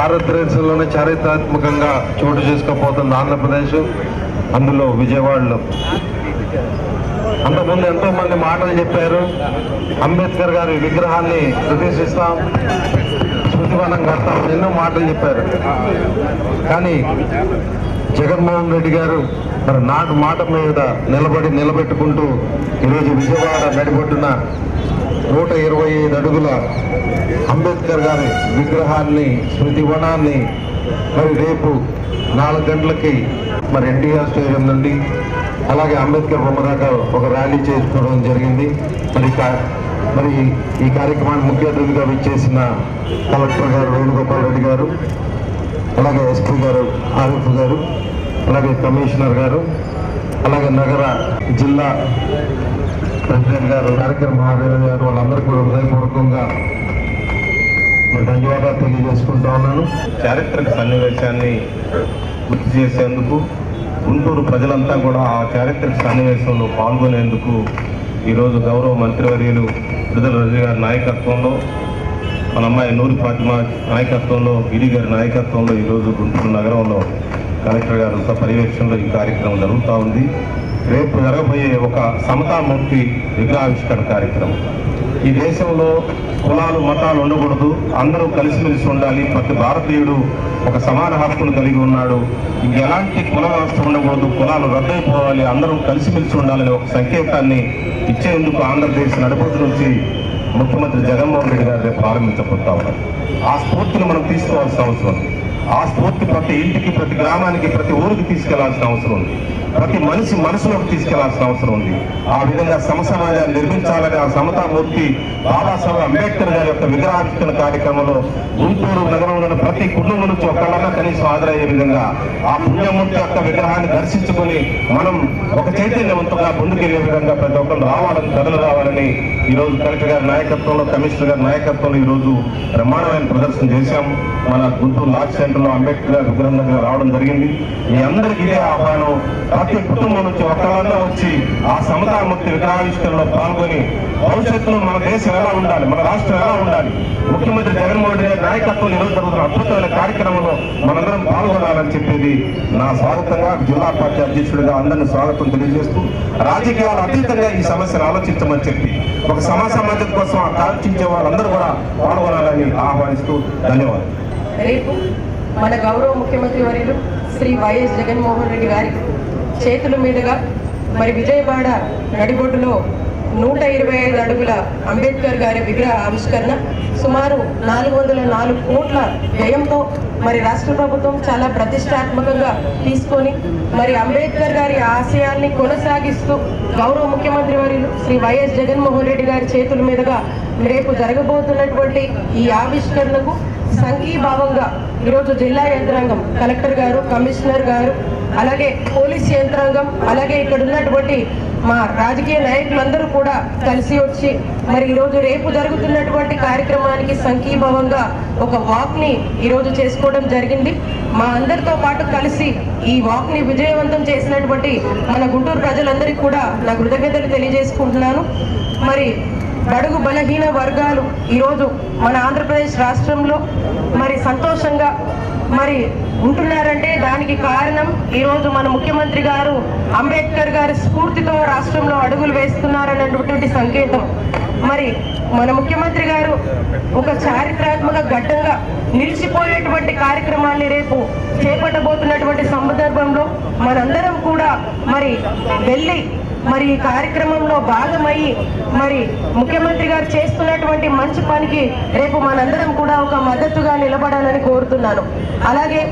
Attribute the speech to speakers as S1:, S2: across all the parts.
S1: భారతదేశంలోనే చారిత్రాత్మకంగా చోటు చేసుకోబోతుంది ఆంధ్రప్రదేశ్ అందులో విజయవాడలో. అంతకుముందు ఎంతో మంది మాటలు చెప్పారు. అంబేద్కర్ గారి విగ్రహాన్ని ప్రతిష్ఠిస్తాం స్మృతివనం కడతాం ఎన్నో మాటలు చెప్పారు. కానీ జగన్మోహన్ రెడ్డి గారు మరి నాటు మాట మీద నిలబడి నిలబెట్టుకుంటూ ఈరోజు విజయవాడ నడిబొడ్డున నూట ఇరవై ఐదు అడుగుల అంబేద్కర్ గారి విగ్రహాన్ని స్మృతి వనాన్ని మరి రేపు నాలుగు గంటలకి మరి ఎన్టీఆర్ స్టేడియం నుండి అలాగే అంబేద్కర్ బొమ్మ దాకా ఒక ర్యాలీ చేసుకోవడం జరిగింది. మరి కా- మరి ఈ కార్యక్రమానికి ముఖ్య అతిథిగా విచ్చేసిన కలెక్టర్ గారు వేణుగోపాల్ రెడ్డి గారు అలాగే ఎస్పీ గారు ఆరిఫ్ గారు అలాగే కమిషనర్ గారు అలాగే నగర జిల్లా ప్రెసిడెంట్ గారు కార్యక్రమ మహాదేవ్ గారు వాళ్ళందరికీ కూడా హృదయపూర్వకంగా ధన్యవాదాలు తెలియజేసుకుంటా ఉన్నాను.
S2: చారిత్రక సన్నివేశాన్ని గుర్తు చేసేందుకు గుంటూరు ప్రజలంతా కూడా ఆ చారిత్రక సన్నివేశంలో పాల్గొనేందుకు ఈరోజు గౌరవ మంత్రివర్యులు విడుదల రజి గారి నాయకత్వంలో మన అమ్మాయి నూరి ఫాతిమా నాయకత్వంలో గిరి గారి నాయకత్వంలో ఈరోజు గుంటూరు నగరంలో కలెక్టర్ గారితో పర్యవేక్షణలో ఈ కార్యక్రమం జరుగుతూ ఉంది. రేపు జరగబోయే ఒక సమతామూర్తి విగ్రహావిష్కరణ కార్యక్రమం. ఈ దేశంలో కులాలు మతాలు ఉండకూడదు. అందరూ కలిసిమెలిసి ఉండాలి. ప్రతి భారతీయుడు ఒక సమాన హక్కును కలిగి ఉన్నాడు. ఎలాంటి కుల వ్యవస్థ ఉండకూడదు. కులాలు రద్దయిపోవాలి. అందరూ కలిసిమెలిసి ఉండాలనే ఒక సంకేతాన్ని ఇచ్చేందుకు ఆంధ్రప్రదేశ్ నడిపోతు నుంచి ముఖ్యమంత్రి జగన్మోహన్ రెడ్డి గారు రేపు ప్రారంభించబోతా ఉన్నారు. ఆ స్ఫూర్తిని మనం తీసుకోవాల్సిన అవసరం ఆ స్ఫూర్తి ప్రతి ఇంటికి ప్రతి గ్రామానికి ప్రతి ఊరికి తీసుకెళ్ళాల్సిన అవసరం ఉంది. ప్రతి మనిషి మనసులోకి తీసుకెళ్ళాల్సిన అవసరం ఉంది. ఆ విధంగా సమసమాజాన్ని నిర్మించాలని ఆ సమతామూర్తి బాబాసాహెబ్ అంబేద్కర్ గారి యొక్క విగ్రహావిష్కరణ కార్యక్రమంలో గుంటూరు నగరంలోని ప్రతి కుటుంబం నుంచి ఒకళ్ళన్నా కనీసం హాజరయ్యే విధంగా ఆ పుణ్యమూర్తి యొక్క విగ్రహాన్ని దర్శించుకొని మనం ఒక చైతన్యవంతంగా ముందుకెళ్ళే విధంగా ప్రతి ఒక్కరు రావాలని కథలు రావాలని ఈ రోజు కలెక్టర్ గారి నాయకత్వంలో కమిషనర్ గారి నాయకత్వంలో ఈ రోజు బ్రహ్మాండమైన ప్రదర్శన చేశాం. మన గుంటూరు లాక్ సెంటర్ అంబేద్కర్ విగ్రహం దగ్గర రావడం జరిగింది. మీ అందరికీ ఇదే ఆహ్వానం. ప్రతి కుటుంబం నుంచి ఒకళ్ళన్నా వచ్చి ఆ సమతామూర్తి విగ్రహావిష్కరణలో పాల్గొని భవిష్యత్తులో మన దేశం ఎలా ఉండాలి మన రాష్ట్రం ఎలా ఉండాలి ముఖ్యమంత్రి జగన్మోహన్ రెడ్డి గారి నాయకత్వం ఈరోజు జరుగుతున్న అద్భుతమైన కార్యక్రమంలో మనందరం పాల్గొనాలని చెప్పేది నా స్వాగతంగా జిల్లా పార్టీ అధ్యక్షుడిగా అందరిని స్వాగతం తెలియజేస్తూ రాజకీయాలు అతీతంగా ఈ సమస్యను ఆలోచించమని చెప్పి ఒక సమాజ సమాజం కోసం ఆలోచించే వాళ్ళందరూ కూడా పాల్గొనాలని ఆహ్వానిస్తూ ధన్యవాదాలు.
S3: రేపు మన గౌరవ ముఖ్యమంత్రి వర్యులు శ్రీ వైఎస్ జగన్మోహన్ రెడ్డి గారి చేతుల మీదుగా మరి విజయవాడ నడిబొడ్డులో నూట ఇరవై ఐదు అడుగుల అంబేద్కర్ గారి విగ్రహ ఆవిష్కరణ సుమారు నాలుగు వందల నాలుగు కోట్ల వ్యయంతో మరి రాష్ట్ర ప్రభుత్వం చాలా ప్రతిష్టాత్మకంగా తీసుకొని మరి అంబేద్కర్ గారి ఆశయాల్ని కొనసాగిస్తూ గౌరవ ముఖ్యమంత్రి వర్యులు శ్రీ వైఎస్ జగన్మోహన్ రెడ్డి గారి చేతుల మీదుగా రేపు జరగబోతున్నటువంటి ఈ ఆవిష్కరణకు సంఘీభావంగా ఈరోజు జిల్లా యంత్రాంగం కలెక్టర్ గారు కమిషనర్ గారు అలాగే పోలీస్ యంత్రాంగం అలాగే ఇక్కడ ఉన్నటువంటి మా రాజకీయ నాయకులందరూ కూడా కలిసి వచ్చి మరి ఈరోజు రేపు జరుగుతున్నటువంటి కార్యక్రమానికి సంఘీభావంగా ఒక వాక్ని ఈరోజు చేసుకోవడం జరిగింది. మా అందరితో పాటు కలిసి ఈ వాక్ని విజయవంతం చేసినటువంటి మన గుంటూరు ప్రజలందరికీ కూడా నా కృతజ్ఞతలు తెలియజేసుకుంటున్నాను. మరి బడుగు బలహీన వర్గాలు ఈరోజు మన ఆంధ్రప్రదేశ్ రాష్ట్రంలో మరి సంతోషంగా మరి ఉంటున్నారంటే దానికి కారణం ఈరోజు మన ముఖ్యమంత్రి గారు అంబేద్కర్ గారి స్ఫూర్తితో రాష్ట్రంలో అడుగులు వేస్తున్నారన్నటువంటి సంకేతం. మరి మన ముఖ్యమంత్రి గారు ఒక చారిత్రాత్మక ఘట్టంగా నిలిచిపోయేటువంటి కార్యక్రమాన్ని రేపు చేపట్టబోతున్నటువంటి సందర్భంలో మనందరం కూడా మరి వెళ్ళి మరి ఈ కార్యక్రమంలో భాగమై మరి ముఖ్యమంత్రి గారు చేస్తున్నటువంటి మంచి పనికి రేపు మనందరం కూడా ఒక మద్దతుగా నిలబడాలని కోరుతున్నాను. అలాగే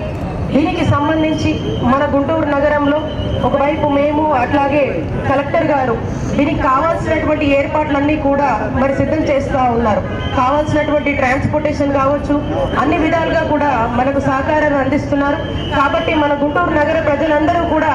S3: దీనికి సంబంధించి మన గుంటూరు నగరంలో ఒకవైపు మేము అట్లాగే కలెక్టర్ గారు దీనికి కావాల్సినటువంటి ఏర్పాట్లన్నీ కూడా మరి సిద్ధం చేస్తూ ఉన్నారు. కావాల్సినటువంటి ట్రాన్స్పోర్టేషన్ కావచ్చు అన్ని విధాలుగా కూడా మనకు సహకారాన్ని అందిస్తున్నారు. కాబట్టి మన గుంటూరు నగర ప్రజలందరూ కూడా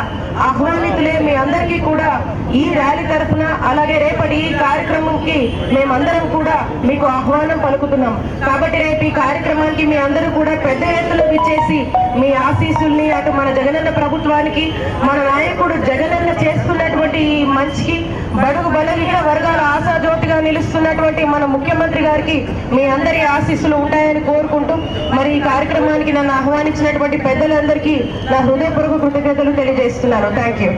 S3: ఆహ్వానితులే అందరికీ కూడా ఈ ర్యాలీ తరఫున అలాగే రేపటి ఈ కార్యక్రమంకి మేమందరం కూడా మీకు ఆహ్వానం పలుకుతున్నాం. కాబట్టి రేపు ఈ కార్యక్రమానికి మీ అందరూ కూడా పెద్ద ఎత్తులో ఇచ్చేసి మీ ఆశీస్సుల్ని అటు మన జగనన్న ప్రభుత్వానికి మన నాయకుడు జగనన్న చేస్తున్నటువంటి ఈ మంచికి బడుగు బలహీన వర్గాల ఆశాజ్యోతిగా నిలుస్తున్నటువంటి మన ముఖ్యమంత్రి గారికి మీ అందరి ఆశీస్సులు ఉంటాయని కోరుకుంటూ మరి ఈ కార్యక్రమానికి నన్ను ఆహ్వానించినటువంటి పెద్దలందరికీ నా హృదయపూర్వక కృతజ్ఞతలు తెలియజేస్తున్నాను. Thank you